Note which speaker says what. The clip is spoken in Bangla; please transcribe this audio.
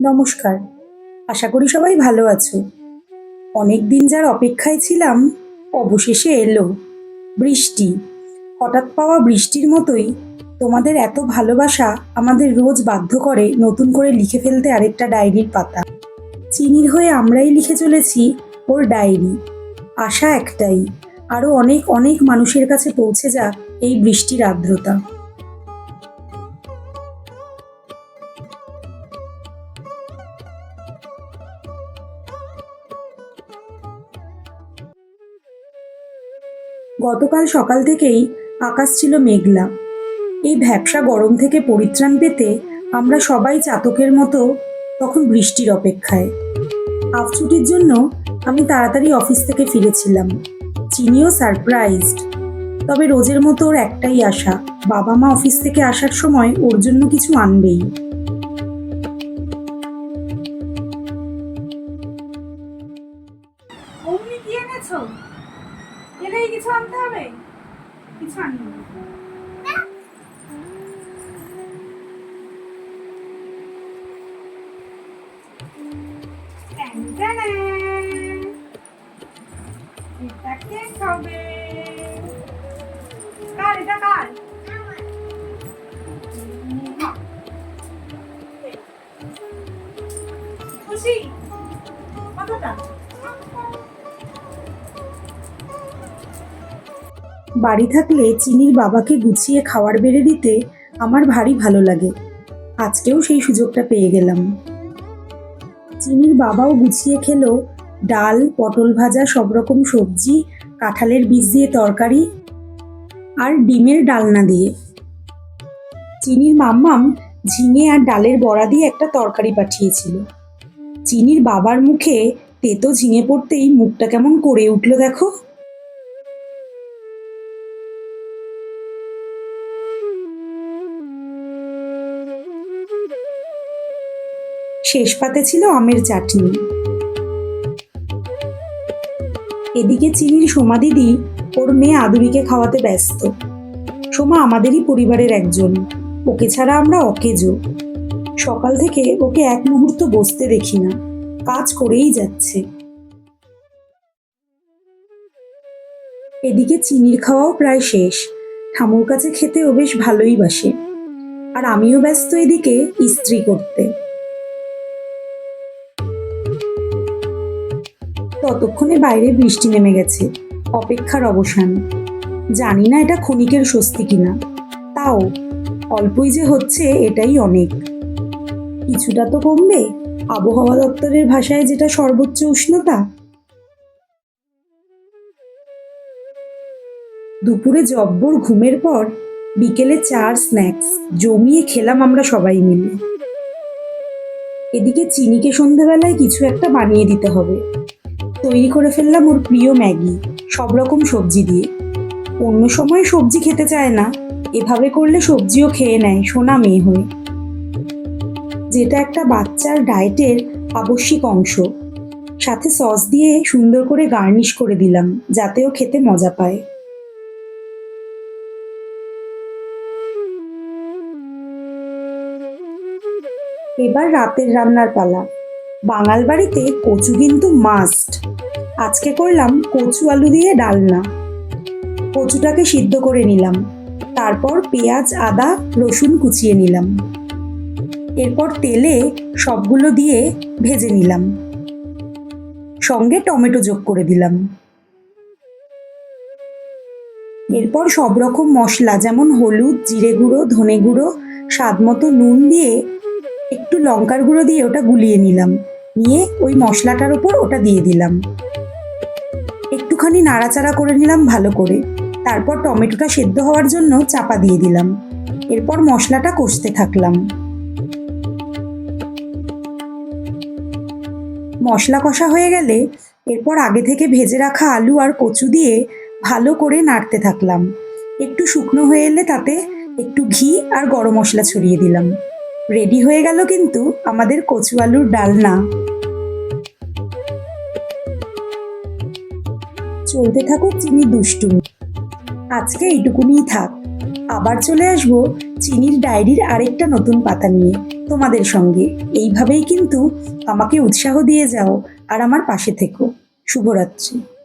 Speaker 1: নমস্কার। আশা করি সবাই ভালো আছো। অনেক দিন যার অপেক্ষায় ছিলাম, অবশেষে এলো বৃষ্টি। হঠাৎ পাওয়া বৃষ্টির মতোই তোমাদের এত ভালোবাসা আমাদের রোজ বাধ্য করে নতুন করে লিখে ফেলতে আরেকটা ডায়েরির পাতা। চিনির হয়ে আমরাই লিখে চলেছি ওর ডায়েরি। আশা একটাই আরও অনেক অনেক মানুষের কাছে পৌঁছে যাক এই বৃষ্টির আর্দ্রতা। গতকাল সকাল থেকেই আকাশ ছিল মেঘলা। এই ভ্যাবসা গরম থেকে পরিত্রাণ পেতে আমরা সবাই চাতকের মতো তখন বৃষ্টির অপেক্ষায়। হাফ ছুটির জন্য আমি তাড়াতাড়ি অফিস থেকে ফিরেছিলাম। চিনিও সারপ্রাইজড। তবে রোজের মতো ওর একটাই আশা বাবা মা অফিস থেকে আসার সময় ওর জন্য কিছু আনবেই।
Speaker 2: এলেই কিছু আনতে হবে? কিছু আনব এটা খাবে? কার এটা কার? খুশি? কতটা
Speaker 1: বাড়ি থাকলে চিনির বাবাকে গুছিয়ে খাবার বেড়ে দিতে আমার ভারী ভালো লাগে। আজকেও সেই সুযোগটা পেয়ে গেলাম। চিনির বাবাও গুছিয়ে খেলো, ডাল, পটল ভাজা, সব রকম সবজি, কাঁঠালের বীজ দিয়ে তরকারি আর ডিমের ডালনা দিয়ে। চিনির মাম্মাম ঝিঙে আর ডালের বড়া দিয়ে একটা তরকারি পাঠিয়েছিল। চিনির বাবার মুখে তেতো ঝিঙে পড়তেই মুখটা কেমন করে উঠল দেখো। শেষ পাতে ছিল আমের চাটনি। এদিকে চিনির সোমা দিদি ওর মেয়ে আদুরিকে খাওয়াতে ব্যস্ত। সোমা আমাদেরই পরিবারের একজন। ওকে ছাড়া আমরা অকেজো। সকাল থেকে ওকে এক মুহূর্ত বসতে দেখি না। কাজ করেই যাচ্ছে। এদিকে চিনির খাওয়াও প্রায় শেষ। ঠামুর কাছে খেতে ও বেশ ভালোই বাসে। আর আমিও ব্যস্ত এদিকে ইস্ত্রি করতে। ততক্ষণে বাইরে বৃষ্টি নেমে গেছে। অপেক্ষার অবসান। জানি না এটা ক্ষণিকের স্বস্তি কিনা। তাও, অল্পই যে হচ্ছে এটাই অনেক। কিছুটা তো কমবে। আবহাওয়া দপ্তরের ভাষায় যেটা সর্বোচ্চ উষ্ণতা। দুপুরে জব্বর ঘুমের পর বিকেলে চার স্ন্যাক্স জমিয়ে খেলাম আমরা সবাই মিলে। এদিকে চিনিকে সন্ধ্যাবেলায় কিছু একটা বানিয়ে দিতে হবে। তৈরি করে ফেললাম ওর প্রিয় ম্যাগি, সব রকম সবজি দিয়ে। অন্য সময় সবজি খেতে চায় না, এভাবে করলে সবজিও খেয়ে নেয় সোনা মেয়ে হয়ে। যেটা একটা বাচ্চার ডায়েটের আবশ্যিক অংশ। সাথে সস দিয়ে সুন্দর করে গার্নিশ করে দিলাম, যাতে ও খেতে মজা পায়। এবার রাতের রান্নার পালা। বাঙাল বাড়িতে কচু কিন্তু মাস্ট আজকে করলাম কচু আলু দিয়ে ডালনা। কচুটাকে সিদ্ধ করে নিলাম। তারপর পেঁয়াজ, আদা, রসুন কুচিয়ে নিলাম। এরপর তেলে সবগুলো দিয়ে ভেজে নিলাম। সঙ্গে টমেটো যোগ করে দিলাম। এরপর সব রকম মশলা যেমন হলুদ, জিরে গুঁড়ো, ধনে গুঁড়ো, স্বাদ মতো নুন দিয়ে একটু লঙ্কার গুঁড়ো দিয়ে ওটা গুলিয়ে নিলাম। নিয়ে ওই মশলাটার উপর ওটা দিয়ে দিলাম। একটুখানি নাড়াচাড়া করে নিলাম ভালো করে। তারপর টমেটোটা সেদ্ধ হওয়ার জন্য চাপা দিয়ে দিলাম। এরপর মশলাটা কষতে থাকলাম। মশলা কষা হয়ে গেলে এরপর আগে থেকে ভেজে রাখা আলু আর কচু দিয়ে ভালো করে নাড়তে থাকলাম। একটু শুকনো হয়ে এলে তাতে একটু ঘি আর গরম মশলা ছড়িয়ে দিলাম। রেডি হয়ে গেল কিন্তু আমাদের কচু আলুর ডালনা। চলতে থাকুক চিনি দুষ্টুমি। আজকে এইটুকুনিই থাক। আবার চলে আসব চিনির ডায়েরির আরেকটা নতুন পাতা নিয়ে। তোমাদের সঙ্গে এইভাবেই কিন্তু আমাকে উৎসাহ দিয়ে যাও আর আমার পাশে থেকো। শুভরাত্রি।